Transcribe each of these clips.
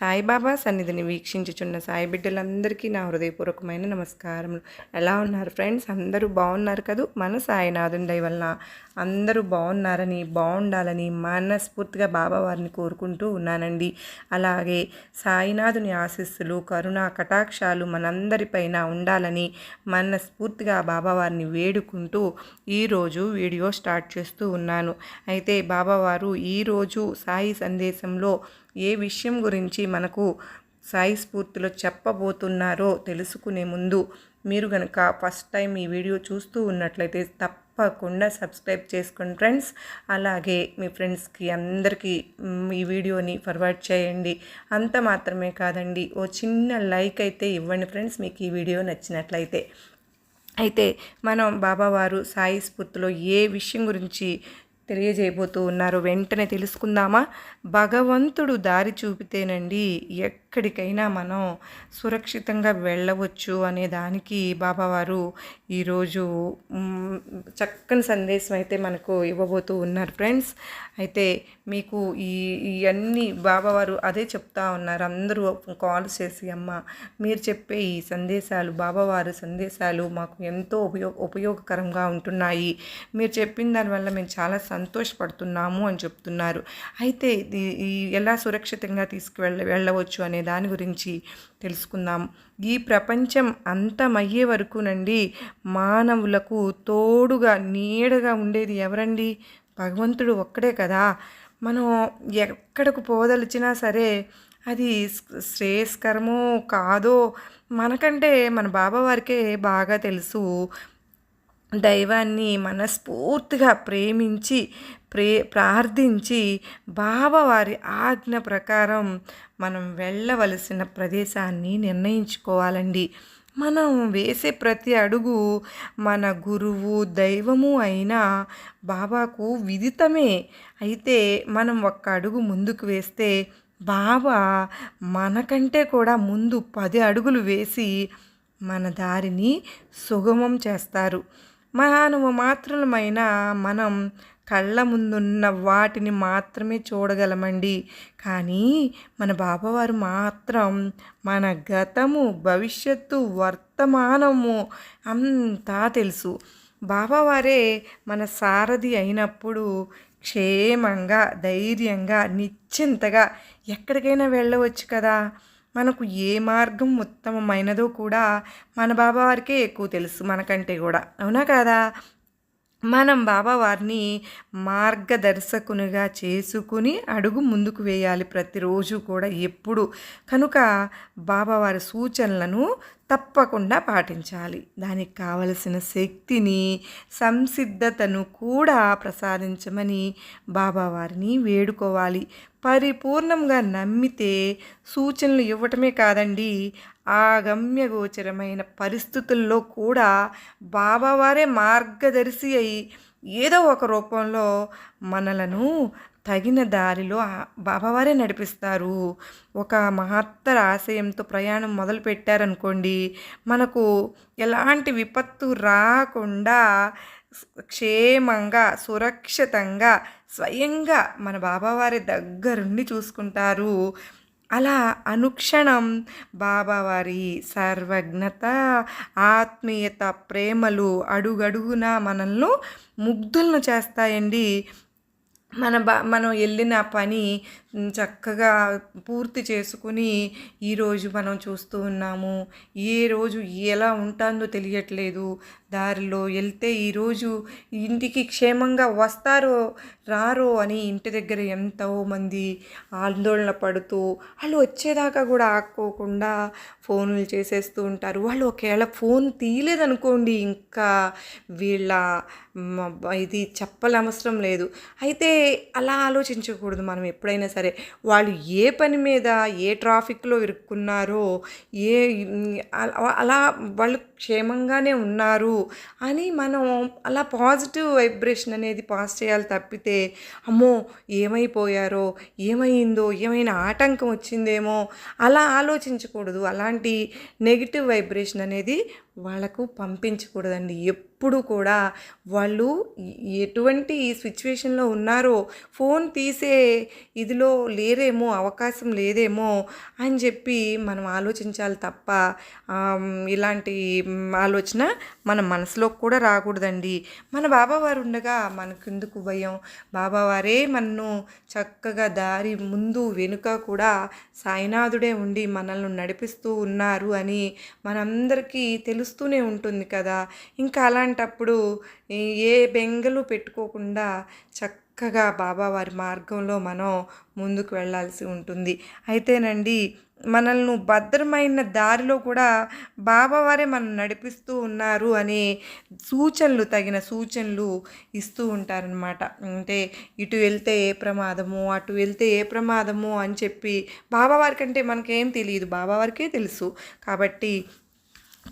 సాయిబాబా సన్నిధిని వీక్షించుచున్న సాయి బిడ్డలందరికీ నా హృదయపూర్వకమైన నమస్కారములు. ఎలా ఉన్నారు ఫ్రెండ్స్? అందరూ బాగున్నారు కదూ? మన సాయినాథుని దయ అందరూ బాగున్నారని బాగుండాలని మనస్ఫూర్తిగా బాబా వారిని కోరుకుంటూ ఉన్నానండి. అలాగే సాయినాథుని ఆశీస్సులు కరుణ కటాక్షాలు మనందరిపైన ఉండాలని మనస్ఫూర్తిగా బాబావారిని వేడుకుంటూ ఈరోజు వీడియో స్టార్ట్ చేస్తూ ఉన్నాను. అయితే బాబావారు ఈరోజు సాయి సందేశంలో ఏ విషయం గురించి మనకు సాయి స్ఫూర్తిలో చెప్పబోతున్నారో తెలుసుకునే ముందు మీరు కనుక ఫస్ట్ టైం ఈ వీడియో చూస్తూ ఉన్నట్లయితే తప్పకుండా సబ్స్క్రైబ్ చేసుకోండి ఫ్రెండ్స్. అలాగే మీ ఫ్రెండ్స్కి అందరికీ ఈ వీడియోని ఫార్వర్డ్ చేయండి. అంత మాత్రమే కాదండి ఓ చిన్న లైక్ అయితే ఇవ్వండి ఫ్రెండ్స్ మీకు ఈ వీడియో నచ్చినట్లయితే. అయితే మనం బాబావారు సాయి స్ఫూర్తిలో ఏ విషయం గురించి తెలియజేయబోతూ ఉన్నారు. వెంటనే తెలుసుకుందామా? భగవంతుడు దారి చూపితేనండి ఎక్కడికైనా మనం సురక్షితంగా వెళ్ళవచ్చు అనే దానికి బాబావారు ఈరోజు చక్కని సందేశం అయితే మనకు ఇవ్వబోతూ ఉన్నారు ఫ్రెండ్స్. అయితే మీకు ఈ ఇవన్నీ బాబావారు అదే చెప్తా ఉన్నారు. అందరూ కాల్ చేసి అమ్మ మీరు చెప్పే ఈ సందేశాలు బాబావారు సందేశాలు మాకు ఎంతో ఉపయోగ ఉపయోగకరంగా ఉంటున్నాయి. మీరు చెప్పిన దానివల్ల మేము చాలా సంతోషపడుతున్నాము అని చెప్తున్నారు. అయితే ఈ ఎలా సురక్షితంగా తీసుకువెళ్ళ వెళ్ళవచ్చు అనే దాని గురించి తెలుసుకుందాం. ఈ ప్రపంచం అంతమయ్యే వరకునండి మానవులకు తోడుగా నీడగా ఉండేది ఎవరండి? భగవంతుడు ఒక్కడే కదా. మనం ఎక్కడకు పోదలిచినా సరే అది శ్రేయస్కరమో కాదో మనకంటే మన బాబా వారికే బాగా తెలుసు. దైవాన్ని మనస్ఫూర్తిగా ప్రేమించి ప్రే ప్రార్థించి బాబావారి ఆజ్ఞ ప్రకారం మనం వెళ్ళవలసిన ప్రదేశాన్ని నిర్ణయించుకోవాలండి. మనం వేసే ప్రతి అడుగు మన గురువు దైవము అయిన బాబాకు విదితమే. అయితే మనం ఒక్క అడుగు ముందుకు వేస్తే బాబా మనకంటే కూడా ముందు పది అడుగులు వేసి మన దారిని సుగమం చేస్తారు. మానవ మాత్రమైన మనం కళ్ళ ముందున్న వాటిని మాత్రమే చూడగలమండి. కానీ మన బాబావారు మాత్రం మన గతము భవిష్యత్తు వర్తమానము అంతా తెలుసు. బాబావారే మన సారథి అయినప్పుడు క్షేమంగా ధైర్యంగా నిశ్చింతగా ఎక్కడికైనా వెళ్ళవచ్చు కదా. మనకు ఏ మార్గం ఉత్తమమైనదో కూడా మన బాబావారికే ఎక్కువ తెలుసు మనకంటే కూడా. అవునా కదా? మనం బాబావారిని మార్గదర్శకునిగా చేసుకుని అడుగు ముందుకు వేయాలి ప్రతిరోజు కూడా ఎప్పుడు. కనుక బాబావారి సూచనలను తప్పకుండా పాటించాలి. దానికి కావలసిన శక్తిని సంసిద్ధతను కూడా ప్రసాదించమని బాబావారిని వేడుకోవాలి. పరిపూర్ణంగా నమ్మితే సూచనలు ఇవ్వటమే కాదండి. ఆ గమ్యగోచరమైన పరిస్థితుల్లో కూడా బాబావారే మార్గదర్శి అయి ఏదో ఒక రూపంలో మనలను తగిన దారిలో బాబావారే నడిపిస్తారు. ఒక మహత్తర ఆశయంతో ప్రయాణం మొదలు పెట్టారనుకోండి మనకు ఎలాంటి విపత్తు రాకుండా క్షేమంగా సురక్షితంగా స్వయంగా మన బాబావారి దగ్గరుండి చూసుకుంటారు. అలా అనుక్షణం బాబావారి సర్వజ్ఞత ఆత్మీయత ప్రేమలు అడుగడుగున మనల్ని ముగ్ధులను చేస్తాయండి. మన బా మనం వెళ్ళిన పని చక్కగా పూర్తి చేసుకుని ఈరోజు మనం చూస్తూ ఉన్నాము. ఏ రోజు ఎలా ఉంటుందో తెలియట్లేదు. దారిలో వెళ్తే ఈరోజు ఇంటికి క్షేమంగా వస్తారో రారో అని ఇంటి దగ్గర ఎంతో మంది ఆందోళన పడుతూ వాళ్ళు వచ్చేదాకా కూడా ఆక్కోకుండా ఫోన్లు చేసేస్తూ ఉంటారు. వాళ్ళు ఒకవేళ ఫోన్ తీయలేదనుకోండి ఇంకా వీళ్ళ ఇది చెప్పనవసరం లేదు. అయితే అలా ఆలోచించకూడదు మనం ఎప్పుడైనా సరే. సరే వాళ్ళు ఏ పని మీద ఏ ట్రాఫిక్లో ఇరుక్కున్నారో ఏ అలా వాళ్ళు క్షేమంగానే ఉన్నారు అని మనం అలా పాజిటివ్ వైబ్రేషన్ అనేది పాస్ చేయాలి తప్పితే అమ్మో! ఏమైపోయారో? ఏమైందో? ఏమైనా ఆటంకం వచ్చిందేమో? అలా ఆలోచించకూడదు. అలాంటి నెగిటివ్ వైబ్రేషన్ అనేది వాళ్ళకు పంపించకూడదండి. ఎప్పుడు కూడా వాళ్ళు ఎటువంటి సిచ్యువేషన్లో ఉన్నారో ఫోన్ తీసే ఇదిలో లేరేమో అవకాశం లేదేమో అని చెప్పి మనం ఆలోచించాలి తప్ప ఇలాంటి ఆలోచన మన మనసులోకి కూడా రాకూడదండి. మన బాబావారు ఉండగా మనకెందుకు భయం? బాబావారే మనను చక్కగా దారి ముందు వెనుక కూడా సాయినాథుడే ఉండి మనల్ని నడిపిస్తూ ఉన్నారు అని మనందరికీ తెలుస్తూనే ఉంటుంది కదా. ఇంకా అలాంటప్పుడు ఏ బెంగలు పెట్టుకోకుండా చక్కగా బాబావారి మార్గంలో మనం ముందుకు వెళ్ళాల్సి ఉంటుంది. అయితేనండి మనల్ని భద్రమైన దారిలో కూడా బాబావారే మనం నడిపిస్తూ ఉన్నారు అనే సూచనలు తగిన సూచనలు ఇస్తూ ఉంటారనమాట అంటే ఇటు వెళ్తే ఏ ప్రమాదము అటు వెళ్తే ఏ ప్రమాదము అని చెప్పి బాబావారి కంటే మనకేం తెలియదు. బాబావారికే తెలుసు. కాబట్టి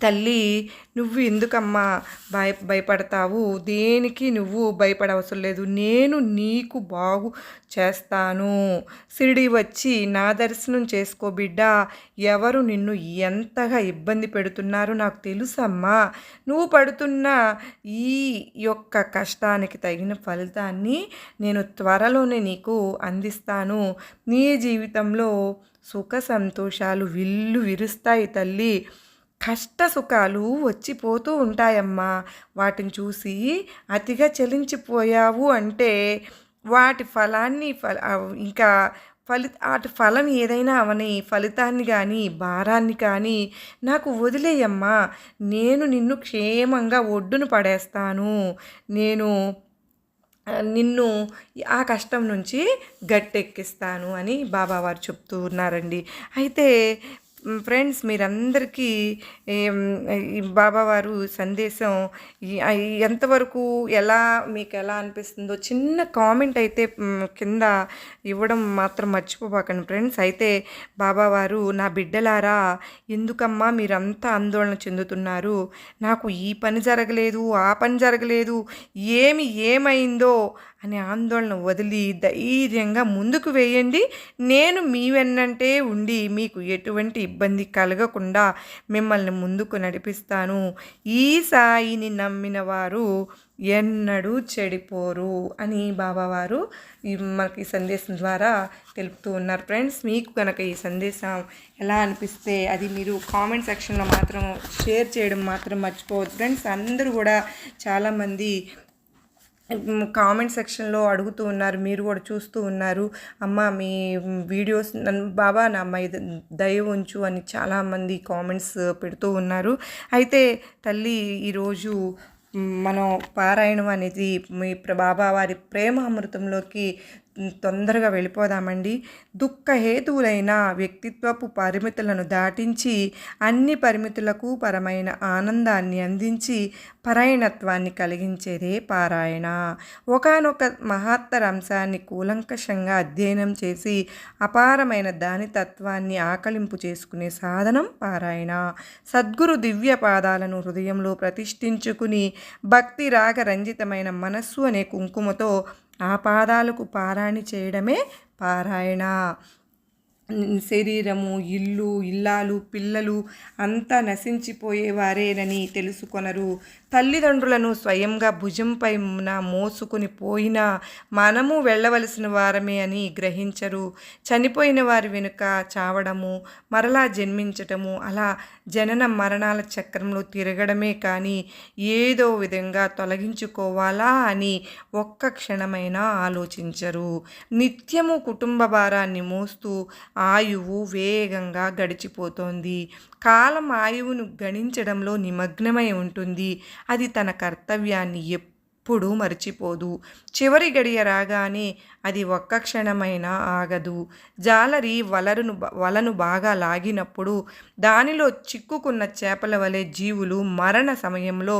తల్లి నువ్వు ఎందుకమ్మా భయ భయపడతావు? దేనికి నువ్వు భయపడవసరం లేదు. నేను నీకు బాగు చేస్తాను. సిరిడి వచ్చి నా దర్శనం చేసుకో బిడ్డ. ఎవరు నిన్ను ఎంతగా ఇబ్బంది పెడుతున్నారో నాకు తెలుసమ్మా. నువ్వు పడుతున్న ఈ యొక్క కష్టానికి తగిన ఫలితాన్ని నేను త్వరలోనే నీకు అందిస్తాను. నీ జీవితంలో సుఖ సంతోషాలు విల్లు విరుస్తాయి తల్లి. కష్ట సుఖాలు వచ్చిపోతూ ఉంటాయమ్మా. వాటిని చూసి అతిగా చలించిపోయావు అంటే వాటి ఫలాన్ని ఫల ఇంకా ఫలి వాటి ఫలం ఏదైనా అవని ఫలితాన్ని కానీ భారాన్ని కానీ నాకు వదిలేయమ్మా. నేను నిన్ను క్షేమంగా ఒడ్డును పడేస్తాను. నేను నిన్ను ఆ కష్టం నుంచి గట్టెక్కిస్తాను అని బాబావారు చెప్తూ ఉన్నారండి. అయితే ఫ్రెండ్స్ మీరందరికీ బాబావారు సందేశం ఎంతవరకు ఎలా మీకు ఎలా అనిపిస్తుందో చిన్న కామెంట్ అయితే కింద ఇవ్వడం మాత్రం మర్చిపోబాకండి ఫ్రెండ్స్. అయితే బాబావారు నా బిడ్డలారా ఎందుకమ్మా మీరంతా ఆందోళన చెందుతున్నారు? నాకు ఈ పని జరగలేదు ఆ పని జరగలేదు ఏమి ఏమైందో అనే ఆందోళన వదిలి ధైర్యంగా ముందుకు వేయండి. నేను మీ వెన్నంటే ఉండి మీకు ఎటువంటి ఇబ్బంది కలగకుండా మిమ్మల్ని ముందుకు నడిపిస్తాను. ఈ సాయిని నమ్మిన వారు ఎన్నడూ చెడిపోరు అని బాబావారు మనకి ఈ సందేశం ద్వారా తెలుపుతూ ఉన్నారు. ఫ్రెండ్స్ మీకు కనుక ఈ సందేశం ఎలా అనిపిస్తే అది మీరు కామెంట్ సెక్షన్లో మాత్రం షేర్ చేయడం మాత్రం మర్చిపోవద్దు. ఫ్రెండ్స్ అందరూ కూడా చాలామంది కామెంట్ సెక్షన్లో అడుగుతూ ఉన్నారు మీరు కూడా చూస్తూ ఉన్నారు. అమ్మ మీ వీడియోస్ నన్ను బాబా నా అమ్మాయి దయ ఉంచు అని చాలామంది కామెంట్స్ పెడుతూ ఉన్నారు. అయితే తల్లి ఈరోజు మనం పారాయణం అనేది మీ బాబా వారి ప్రేమ అమృతంలోకి తొందరగా వెళ్ళిపోదామండి. దుఃఖహేతువులైన వ్యక్తిత్వపు పరిమితులను దాటించి అన్ని పరిమితులకు పరమైన ఆనందాన్ని అందించి పరాయణత్వాన్ని కలిగించేదే పారాయణ. ఒకనొక మహత్తర అంశాన్ని కూలంకషంగా అధ్యయనం చేసి అపారమైన దాని తత్వాన్ని ఆకలింపు చేసుకునే సాధనం పారాయణ. సద్గురు దివ్య పాదాలను హృదయంలో ప్రతిష్ఠించుకుని భక్తి రాగ రంజితమైన మనస్సు అనే కుంకుమతో ఆ పాదాలకు పారాయణ చేయడమే పారాయణ. శరీరము ఇల్లు ఇల్లాలు పిల్లలు అంతా నశించిపోయేవారేనని తెలుసుకొనరు. తల్లిదండ్రులను స్వయంగా భుజంపై మోసుకుని పోయినా మనము వెళ్ళవలసిన వారమే అని గ్రహించరు. చనిపోయిన వారి వెనుక చావడము మరలా జన్మించటము అలా జనన మరణాల చక్రంలో తిరగడమే కానీ ఏదో విధంగా తొలగించుకోవాలా అని ఒక్క క్షణమైనా ఆలోచించరు. నిత్యము కుటుంబ భారాన్ని మోస్తూ ఆయువు వేగంగా గడిచిపోతోంది. కాలం ఆయువును గణించడంలో నిమగ్నమై ఉంటుంది. అది తన కర్తవ్యాన్ని ఎప్పుడూ మర్చిపోదు. చివరి గడియ రాగానే అది ఒక్క క్షణమైనా ఆగదు. జాలరి వలరును వలను బాగా లాగినప్పుడు దానిలో చిక్కుకున్న చేపల వలె జీవులు మరణ సమయంలో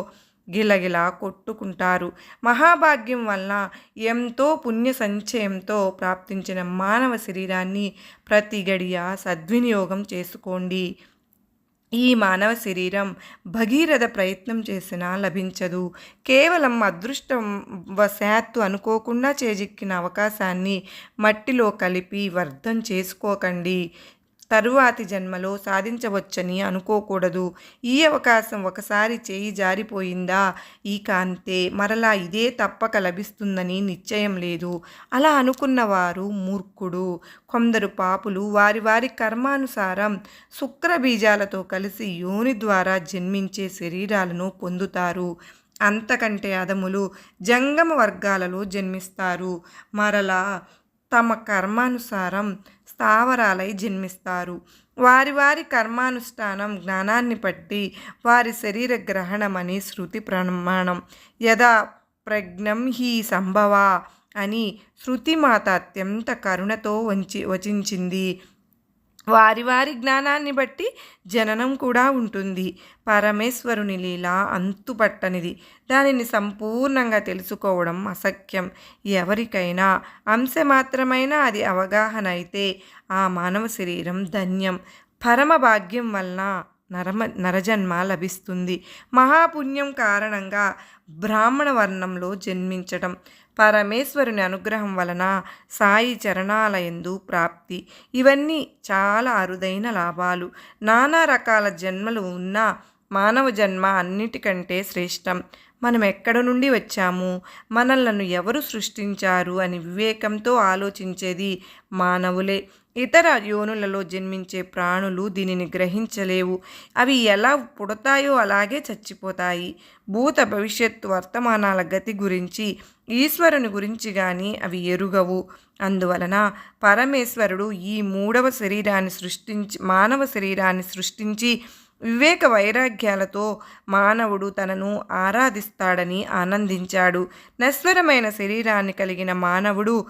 గిలగిలా కొట్టుకుంటారు. మహాభాగ్యం వల్ల ఎంతో పుణ్య సంచయంతో ప్రాప్తించిన మానవ శరీరాన్ని ప్రతి గడియ సద్వినియోగం చేసుకోండి. ఈ మానవ శరీరం భగీరథ ప్రయత్నం చేసినా లభించదు. కేవలం అదృష్టం వశాత్తు అనుకోకుండా చేజిక్కిన అవకాశాన్ని మట్టిలో కలిపి వర్ధం చేసుకోకండి. తరువాతి జన్మలో సాధించవచ్చని అనుకోకూడదు. ఈ అవకాశం ఒకసారి చేయి జారిపోయిందా? ఇక అంతే మరలా ఇదే తప్పక లభిస్తుందని నిశ్చయం లేదు. అలా అనుకున్నవారు మూర్ఖుడు. కొందరు పాపులు వారి వారి కర్మానుసారం శుక్ర బీజాలతో కలిసి యోని ద్వారా జన్మించే శరీరాలను పొందుతారు. అంతకంటే అదములు జంగమ వర్గాలలో జన్మిస్తారు. మరలా తమ కర్మానుసారం స్థావరాలై జన్మిస్తారు. వారి వారి కర్మానుష్ఠానం జ్ఞానాన్ని బట్టి వారి శరీర గ్రహణమని శృతి ప్రమాణం. యదా ప్రజ్ఞం హి సంభవ అని శృతిమాత అత్యంత కరుణతో వంచి వచించింది. వారి వారి జ్ఞానాన్ని బట్టి జననం కూడా ఉంటుంది. పరమేశ్వరుని లీల అంతుపట్టనిది దానిని సంపూర్ణంగా తెలుసుకోవడం అసఖ్యం. ఎవరికైనా అంశ మాత్రమైనా అది అవగాహన అయితే ఆ మానవ శరీరం ధన్యం. పరమ భాగ్యం వలన నరమ నరజన్మ లభిస్తుంది. మహాపుణ్యం కారణంగా బ్రాహ్మణ వర్ణంలో జన్మించటం పరమేశ్వరుని అనుగ్రహం వలన సాయి చరణాలయందు ప్రాప్తి. ఇవన్నీ చాలా అరుదైన లాభాలు. నానా రకాల జన్మలు ఉన్న మానవ జన్మ అన్నిటికంటే శ్రేష్టం. మనం ఎక్కడ నుండి వచ్చాము? మనలను ఎవరు సృష్టించారు? అని వివేకంతో ఆలోచించేది మానవులే. ఇతర యోనులలో జన్మించే ప్రాణులు దీనిని గ్రహించలేవు. అవి ఎలా పుడతాయో అలాగే చచ్చిపోతాయి. భూత భవిష్యత్తు వర్తమానాల గతి గురించి ఈశ్వరుని గురించి కానీ అవి ఎరుగవు. అందువలన పరమేశ్వరుడు ఈ మూడవ శరీరాన్ని సృష్టించి మానవ శరీరాన్ని సృష్టించి వివేక వైరాగ్యాలతో మానవుడు తనను ఆరాధిస్తాడని ఆనందించాడు. నశ్వరమైన శరీరాన్ని కలిగిన మానవుడు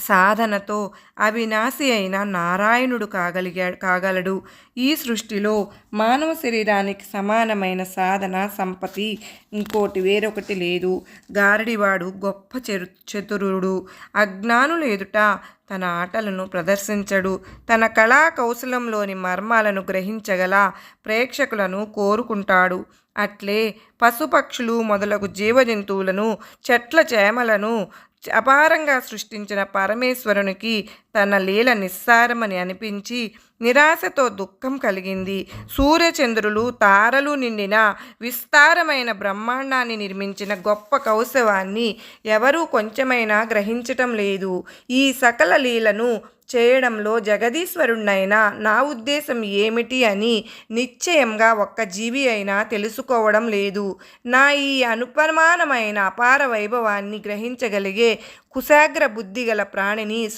సాధనతో అవినాశి అయిన నారాయణుడు కాగలిగా కాగలడు. ఈ సృష్టిలో మానవ శరీరానికి సమానమైన సాధన సంపతి ఇంకోటి వేరొకటి లేదు. గారడివాడు గొప్ప చెరు చతురుడు. అజ్ఞానులు ఎదుట తన ఆటలను ప్రదర్శించడు. తన కళా కౌశలంలోని మర్మాలను గ్రహించగల ప్రేక్షకులను కోరుకుంటాడు. అట్లే పశుపక్షులు మొదలగు జీవజంతువులను చెట్ల చేమలను అపారంగా సృష్టించిన పరమేశ్వరునికి తన లీల నిస్సారమని అనిపించి నిరాశతో దుఃఖం కలిగింది. సూర్యచంద్రులు తారలు నిండిన విస్తారమైన బ్రహ్మాండాన్ని నిర్మించిన గొప్ప కౌశవాన్ని ఎవరూ కొంచెమైనా గ్రహించటం లేదు. ఈ సకల లీలను చేయడంలో జగదీశ్వరుణ్ణైనా నా ఉద్దేశం ఏమిటి అని నిశ్చయంగా ఒక్క జీవి అయినా తెలుసుకోవడం లేదు. నా ఈ అనుపమానమైన అపార వైభవాన్ని గ్రహించగలిగే కుశాగ్ర బుద్ధి గల ప్రాణిని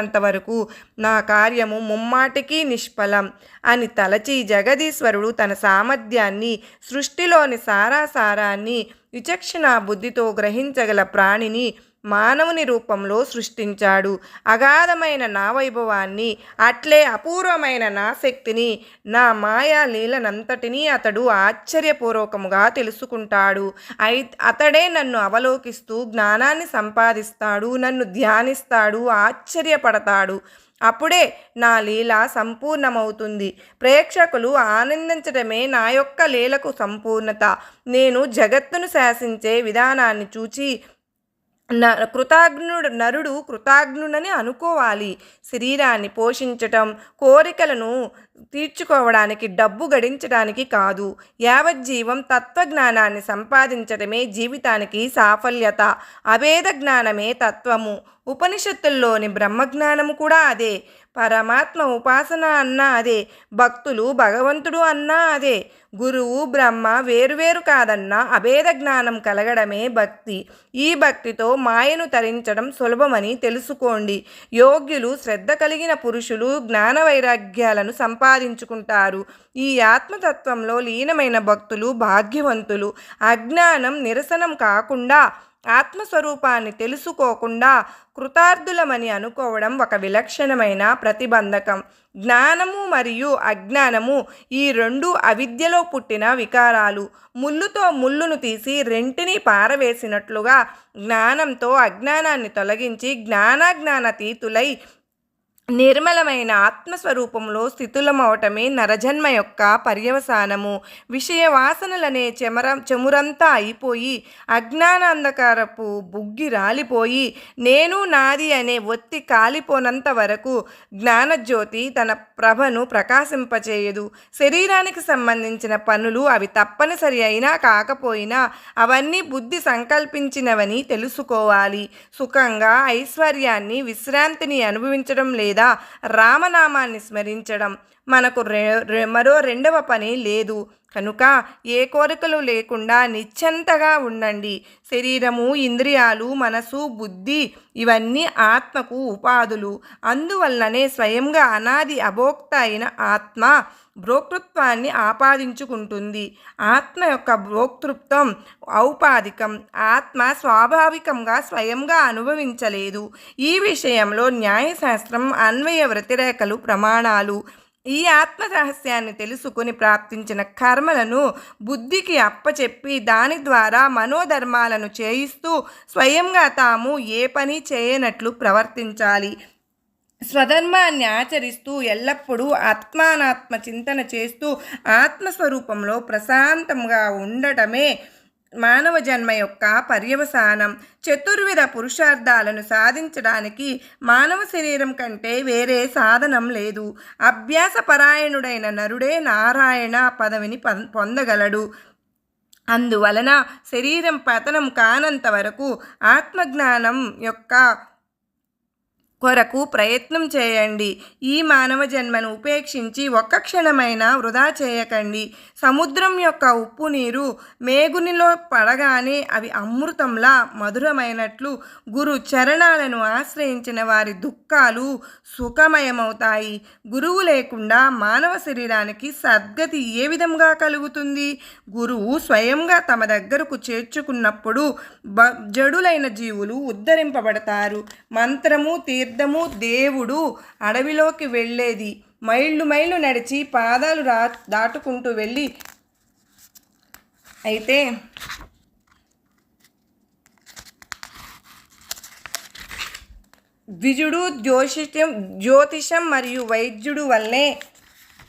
సృష్టించినంత వరకు నా కార్యము ముమ్మాటికి నిష్ఫలం అని తలచి జగదీశ్వరుడు తన సామర్థ్యాన్ని సృష్టిలోని సారాసారాన్ని విచక్షణ బుద్ధితో గ్రహించగల ప్రాణిని మానవుని రూపంలో సృష్టించాడు. అగాధమైన నా వైభవాన్ని అట్లే అపూర్వమైన నా శక్తిని నా మాయా లీలనంతటినీ అతడు ఆశ్చర్యపూర్వకముగా తెలుసుకుంటాడు. అయి అతడే నన్ను అవలోకిస్తూ జ్ఞానాన్ని సంపాదిస్తాడు నన్ను ధ్యానిస్తాడు ఆశ్చర్యపడతాడు. అప్పుడే నా లీల సంపూర్ణమవుతుంది. ప్రేక్షకులు ఆనందించడమే నా యొక్క లీలకు సంపూర్ణత. నేను జగత్తును శాసించే విధానాన్ని చూచి న కృతజ్ఞుడు నరుడు కృతజ్ఞుడని అనుకోవాలి. శరీరాన్ని పోషించటం కోరికలను తీర్చుకోవడానికి డబ్బు గడించడానికి కాదు. యావజ్జీవం తత్వజ్ఞానాన్ని సంపాదించడమే జీవితానికి సాఫల్యత. అభేద జ్ఞానమే తత్వము. ఉపనిషత్తుల్లోని బ్రహ్మజ్ఞానము కూడా అదే. పరమాత్మ ఉపాసన అన్నా అదే. భక్తులు భగవంతుడు అన్నా అదే. గురువు బ్రహ్మ వేరువేరు కాదన్నా అభేద జ్ఞానం కలగడమే భక్తి. ఈ భక్తితో మాయను తరించడం సులభమని తెలుసుకోండి. యోగ్యులు శ్రద్ధ కలిగిన పురుషులు జ్ఞాన వైరాగ్యాలను సంపా సంపాదించుకుంటారు. ఈ ఆత్మతత్వంలో లీనమైన భక్తులు భాగ్యవంతులు అజ్ఞానం నిరసనం కాకుండా ఆత్మస్వరూపాన్ని తెలుసుకోకుండా కృతార్థులమని అనుకోవడం ఒక విలక్షణమైన ప్రతిబంధకం. జ్ఞానము మరియు అజ్ఞానము ఈ రెండు అవిద్యలో పుట్టిన వికారాలు. ముళ్ళుతో ముళ్ళును తీసి రెంటిని పారవేసినట్లుగా జ్ఞానంతో అజ్ఞానాన్ని తొలగించి జ్ఞానాజ్ఞానతీతులై నిర్మలమైన ఆత్మస్వరూపంలో స్థితులమవటమే నరజన్మ యొక్క పర్యవసానము. విషయ వాసనలనే చెమర చెమురంతా అయిపోయి అజ్ఞానాంధకారపు బుగ్గి రాలిపోయి నేను నాది అనే ఒత్తి కాలిపోనంత వరకు జ్ఞానజ్యోతి తన ప్రభను ప్రకాశింపచేయదు. శరీరానికి సంబంధించిన పనులు అవి తప్పనిసరి అయినా కాకపోయినా అవన్నీ బుద్ధి సంకల్పించినవని తెలుసుకోవాలి. సుఖంగా ఐశ్వర్యాన్ని విశ్రాంతిని అనుభవించడం లేదా రామనామాన్ని స్మరించడం మనకు రె మరో రెండవ పని లేదు. కనుక ఏ కోరికలు లేకుండా నిశ్చంతగా ఉండండి. శరీరము ఇంద్రియాలు మనసు బుద్ధి ఇవన్నీ ఆత్మకు ఉపాధులు. అందువల్లనే స్వయంగా అనాది అభోక్త అయిన ఆత్మ భ్రోకృత్వాన్ని ఆపాదించుకుంటుంది. ఆత్మ యొక్క భోక్తృత్వం ఔపాధికం. ఆత్మ స్వాభావికంగా స్వయంగా అనుభవించలేదు. ఈ విషయంలో న్యాయశాస్త్రం అన్వయ వ్యతిరేకలు ప్రమాణాలు ఈ ఆత్మ రహస్యాన్ని తెలుసుకుని ప్రాప్తించిన కర్మలను బుద్ధికి అప్పచెప్పి దాని ద్వారా మనోధర్మాలను చేయిస్తూ స్వయంగా తాము ఏ పని చేయనట్లు ప్రవర్తించాలి. స్వధర్మాన్ని ఆచరిస్తూ ఎల్లప్పుడూ ఆత్మానాత్మ చింతన చేస్తూ ఆత్మస్వరూపంలో ప్రశాంతంగా ఉండటమే మానవ జన్మ యొక్క పర్యవసానం చతుర్విధ పురుషార్థాలను సాధించడానికి మానవ శరీరం కంటే వేరే సాధనం లేదు. అభ్యాసపరాయణుడైన నరుడే నారాయణ పదవిని పం- పొందగలడు. అందువలన శరీరం పతనం కానంత వరకు ఆత్మజ్ఞానం యొక్క కొరకు ప్రయత్నం చేయండి. ఈ మానవ జన్మను ఉపేక్షించి ఒక్క క్షణమైనా వృధా చేయకండి. సముద్రం యొక్క ఉప్పు నీరు మేగునిలో పడగానే అవి అమృతంలా మధురమైనట్లు గురు చరణాలను ఆశ్రయించిన వారి దుఃఖాలు సుఖమయమవుతాయి. గురువు లేకుండా మానవ శరీరానికి సద్గతి ఏ విధంగా కలుగుతుంది? గురువు స్వయంగా తమ దగ్గరకు చేర్చుకున్నప్పుడు బ జడులైన జీవులు ఉద్ధరింపబడతారు. మంత్రము తీర్ తీర్థము దేవుడు అడవిలోకి వెళ్ళేది. మైళ్ళు మైళ్ళు నడిచి పాదాలు రా దాటుకుంటూ వెళ్ళి అయితే ద్విజుడు జ్యోతిషం జ్యోతిషం మరియు వైద్యుడు వల్లే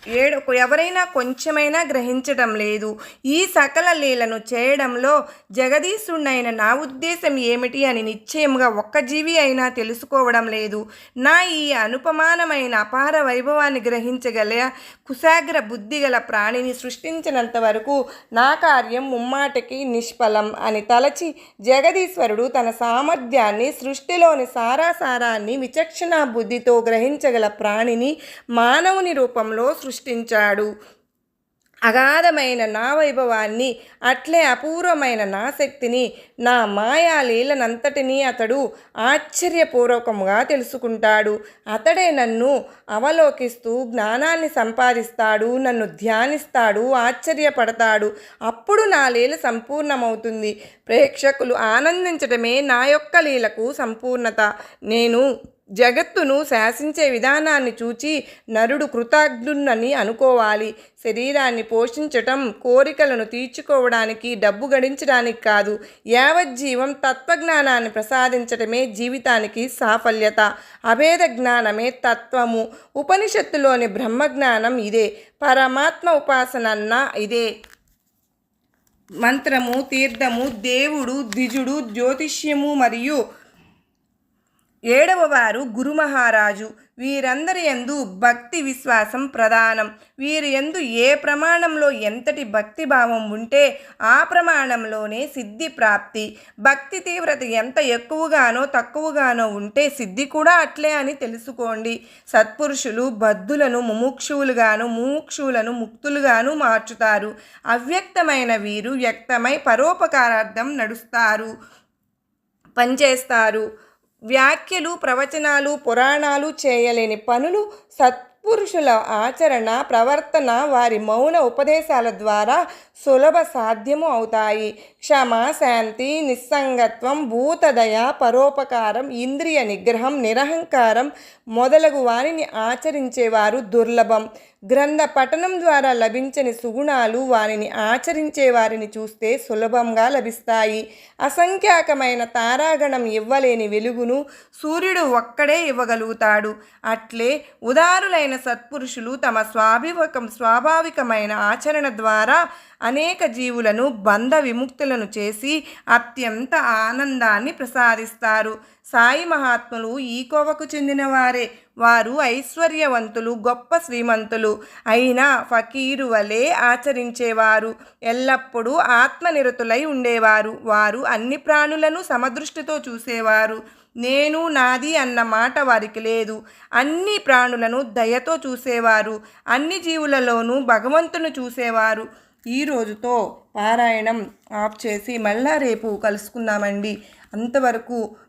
ఏడు ఎవరైనా కొంచెమైనా గ్రహించడం లేదు. ఈ సకల లీలను చేయడంలో జగదీశుడైన నా ఉద్దేశం ఏమిటి అని నిశ్చయంగా ఒక్క జీవి అయినా తెలుసుకోవడం లేదు. నా ఈ అనుపమానమైన అపార వైభవాన్ని గ్రహించగల కుశాగ్ర బుద్ధి గల ప్రాణిని సృష్టించినంత వరకు నా కార్యం ముమ్మాటికి నిష్ఫలం అని తలచి జగదీశ్వరుడు తన సామర్థ్యాన్ని సృష్టిలోని సారాసారాన్ని విచక్షణ బుద్ధితో గ్రహించగల ప్రాణిని మానవుని రూపంలో సృష్టించాడు. అగాధమైన నా వైభవాన్ని అట్లే అపూర్వమైన నా శక్తిని నా మాయాలీలనంతటినీ అతడు ఆశ్చర్యపూర్వకంగా తెలుసుకుంటాడు. అతడే నన్ను అవలోకిస్తూ జ్ఞానాన్ని సంపాదిస్తాడు నన్ను ధ్యానిస్తాడు ఆశ్చర్యపడతాడు. అప్పుడు నా లీల సంపూర్ణమవుతుంది. ప్రేక్షకులు ఆనందించడమే నా యొక్క లీలకు సంపూర్ణత. నేను జగత్తును శాసించే విధానాన్ని చూచి నరుడు కృతజ్ఞున్నని అనుకోవాలి. శరీరాన్ని పోషించటం కోరికలను తీర్చుకోవడానికి డబ్బు గడించడానికి కాదు యావజ్జీవం తత్వజ్ఞానాన్ని ప్రసాదించటమే జీవితానికి సాఫల్యత. అభేద జ్ఞానమే తత్వము. ఉపనిషత్తులోని బ్రహ్మజ్ఞానం ఇదే. పరమాత్మ ఉపాసనన్న ఇదే. మంత్రము తీర్థము దేవుడు ద్విజుడు జ్యోతిష్యము మరియు ఏడవ వారు గురు మహారాజు వీరందరి యందు భక్తి విశ్వాసం ప్రధానం. వీరి ఎందు ఏ ప్రమాణంలో ఎంతటి భక్తి భావం ఉంటే ఆ ప్రమాణంలోనే సిద్ధి ప్రాప్తి. భక్తి తీవ్రత ఎంత ఎక్కువగానో తక్కువగానో ఉంటే సిద్ధి కూడా అట్లే అని తెలుసుకోండి. సత్పురుషులు బద్ధులను ముముక్షువులుగాను ముముక్షువులను ముక్తులుగాను మార్చుతారు. అవ్యక్తమైన వీరు వ్యక్తమై పరోపకారార్థం నడుస్తారు. పనిచేస్తారు. వ్యాఖ్యలు ప్రవచనాలు పురాణాలు చేయలేని పనులు సత్పురుషుల ఆచరణ ప్రవర్తన వారి మౌన ఉపదేశాల ద్వారా సులభ సాధ్యము అవుతాయి. క్షమ శాంతి నిస్సంగత్వం భూతదయ పరోపకారం ఇంద్రియ నిగ్రహం నిరహంకారం మొదలగు వారిని ఆచరించేవారు దుర్లభం. గ్రంథ పఠనం ద్వారా లభించని సుగుణాలు వారిని ఆచరించే వారిని చూస్తే సులభంగా లభిస్తాయి. అసంఖ్యాకమైన తారాగణం ఇవ్వలేని వెలుగును సూర్యుడు ఒక్కడే ఇవ్వగలుగుతాడు. అట్లే ఉదారులైన సత్పురుషులు తమ స్వాభివకం స్వాభావికమైన ఆచరణ ద్వారా అనేక జీవులను బంధ విముక్తులను చేసి అత్యంత ఆనందాన్ని ప్రసాదిస్తారు. సాయి మహాత్ములు ఈ కోవకు చెందినవారే. వారు ఐశ్వర్యవంతులు గొప్ప శ్రీమంతులు. అయినా ఫకీరు వలె ఆచరించేవారు. ఎల్లప్పుడూ ఆత్మనిరతులై ఉండేవారు. వారు అన్ని ప్రాణులను సమదృష్టితో చూసేవారు. నేను నాది అన్న మాట వారికి లేదు. అన్ని ప్రాణులను దయతో చూసేవారు. అన్ని జీవులలోనూ భగవంతును చూసేవారు. ఈ రోజుతో పారాయణం ఆఫ్ చేసి మళ్ళా రేపు కలుసుకుందామండి. అంతవరకు